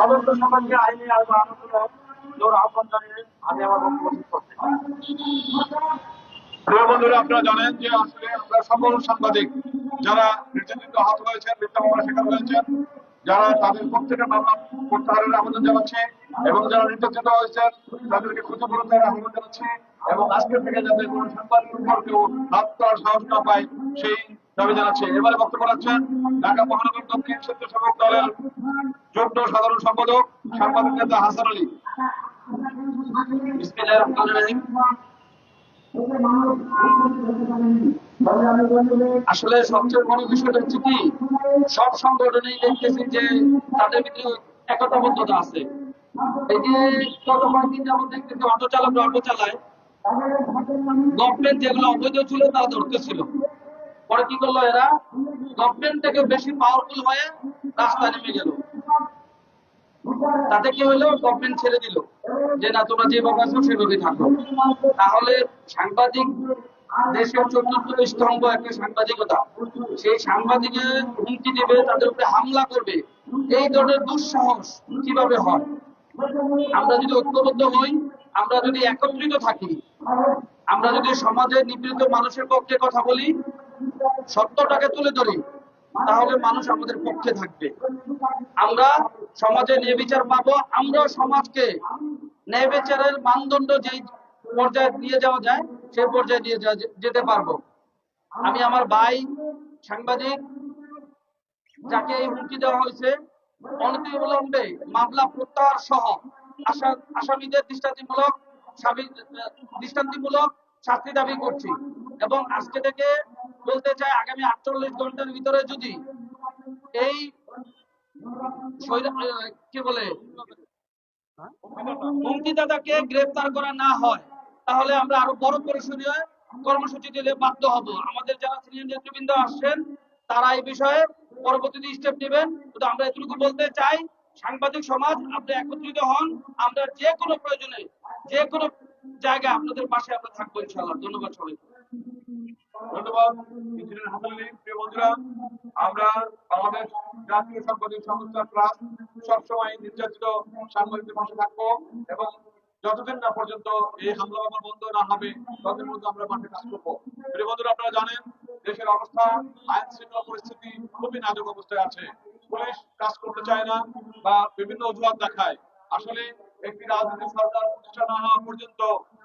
তদন্ত সম্পর্কে আইনি আইন আলোচনা আহ্বান জানিয়ে আমি আমার বক্তব্য সকল সাংবাদিক যারা নির্যাতিত আহত হয়েছেন এবং যারা নির্যাতিত হয়েছেন, তাদেরকে ক্ষতিপূরণ দেওয়ার আহ্বান জানাচ্ছে এবং আজকে থেকে যাতে সাহস না পায়, সেই দাবি জানাচ্ছে। এবারে বক্তব্য রাখছেন ঢাকা মহানগর দক্ষিণ স্বেচ্ছাসেবক দলের যুগ্ম সাধারণ সম্পাদক সাংবাদিক নেতা হাসান আলী। আসলে সবচেয়ে বড় বিষয়টা হচ্ছে কি, সব সংগঠনেই দেখতেছি যে তাদের ভিতরে একতাবদ্ধতা আছে। এই যে গত কয়েকদিন যাবত দেখতেছি অটো চালক অটো চালায় গভর্নমেন্ট যেগুলো অবৈধ ছিল তা ধরতেছিল। পরে কি করল এরা? গভর্নমেন্ট থেকে বেশি পাওয়ারফুল হয়ে রাস্তায় নেমে গেল। তাতে কি হলো? গভর্নমেন্ট ছেড়ে দিল। যে না, তোমরা যেভাবে আছো সেভাবে থাকো। তাহলে সাংবাদিক দেশের চতুর্থ স্তম্ভ একটা সাংবাদিকতা। সেই সাংবাদিকে হুমকি দেবে, তাদের উপরে হামলা করবে। এই ধরনের দুঃসাহস কীভাবে হয়? আমরা যদি ঐক্যবদ্ধ হই, আমরা যদি একত্রিত থাকি, আমরা যদি সমাজের নিপীড়িত মানুষের পক্ষে কথা বলি সত্যটাকে তুলে ধরি, তাহলে মানুষ আমাদের পক্ষে থাকবে। আমরা সমাজে ন্যায় বিচার পাবো আমরা সমাজকে ন্যায় বিচারের মানদণ্ড যেই পর্যায়ে নিয়ে যাওয়া যায়, সেই পর্যায়ে নিয়ে যেতে পারব। আমি আমার ভাই সাংবাদিক, যাকে এই হুমকি দেওয়া হয়েছে, অনতিবিলম্বে মামলা প্রত্যাহার সহ আসা- আসামিদের দৃষ্টান্তিমূলক দৃষ্টান্তিমূলক শাস্তি দাবি করছি। এবং আজকে থেকে বলতে চাই আগামী আটচল্লিশ ঘণ্টার ভিতরে যদি এই কি বলে? হুমকিদাতাকে গ্রেফতার করা না হয়, তাহলে আমরা আরও বড় পরিসরীয় কর্মসূচি দিলে বাধ্য হব। আমাদের যারা সিনিয়র নেতৃবৃন্দ আসছেন তারা এই বিষয়ে পরবর্তীতে স্টেপ নেবেন। কিন্তু আমরা এটুকু বলতে চাই, সাংবাদিক সমাজ, আপনি একত্রিত হন। আমরা যে কোনো প্রয়োজনে, যে কোনো জায়গায় আপনাদের পাশে আমরা থাকব ইনশাআল্লাহ। ধন্যবাদ সবাইকে। আপনারা জানেন, দেশের অবস্থা আইন শৃঙ্খলা পরিস্থিতি খুবই নাজুক অবস্থায় আছে। পুলিশ কাজ করতে চায় না বা বিভিন্ন অজুহাত দেখায়। আসলে একটি রাজনৈতিক সরকার প্রতিষ্ঠা না হওয়া পর্যন্ত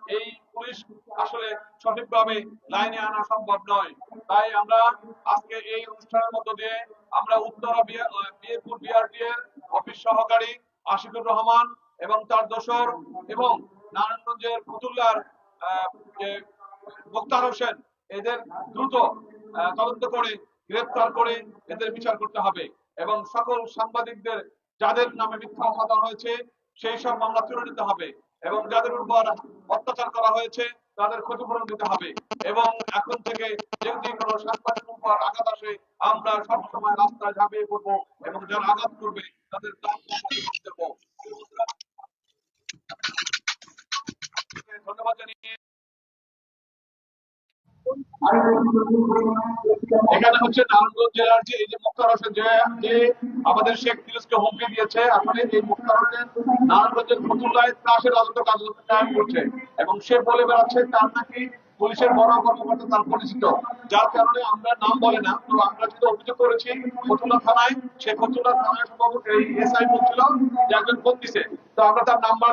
এই পুলিশ আসলে সঠিকভাবে লাইনে আনা সম্ভব নয়। তাই আমরা আজকে এই অনুষ্ঠানের মধ্য দিয়ে আমরা উত্তরা বিয়েপুর বিআরটি এর অফিস সহকারী আশিকুর রহমান এবং তার দোসর এবং নারায়ণগঞ্জের ফতুল্লার মোক্তার হোসেন, এদের দ্রুত তদন্ত করে গ্রেফতার করে এদের বিচার করতে হবে এবং সকল সাংবাদিকদের যাদের নামে মিথ্যা মামলা হয়েছে সেই সব মামলা তুলে নিতে হবে। এবং যাদের উপর অত্যাচার করা হয়েছে, তাদের ক্ষতিপূরণ দিতে হবে। এবং এখন থেকে যেমনি কোনো সাংবাদিক উপর আঘাত আসে, আমরা সবসময় রাস্তায় ঝাঁপিয়ে পড়ব এবং যারা আঘাত করবে, তাদের দাম দেবো ধন্যবাদ জানিয়ে এখানে হচ্ছে নারায়ণগঞ্জ জেলার যে, এই যে মুক্তার হোসেন যে আমাদের শেখ হুমকি দিয়েছে এই মুক্তার হোসেন নারায়ণগঞ্জের ফতুল্লায় ত্রাসের রাজত্ব করছে এবং সে বলে বেড়াচ্ছে তার নাকি পুলিশের বড় কর্মকর্তা তার পরিচিত, যার কারণে আমরা নাম বলে না তো আমরা যেটা অভিযোগ করেছি ফতুল্লা থানায়, সে ফতুল্লা থানায় সম্ভবত এই এসআই বলছিল যে একজন ফোন দিছে তো আমরা তার নাম্বার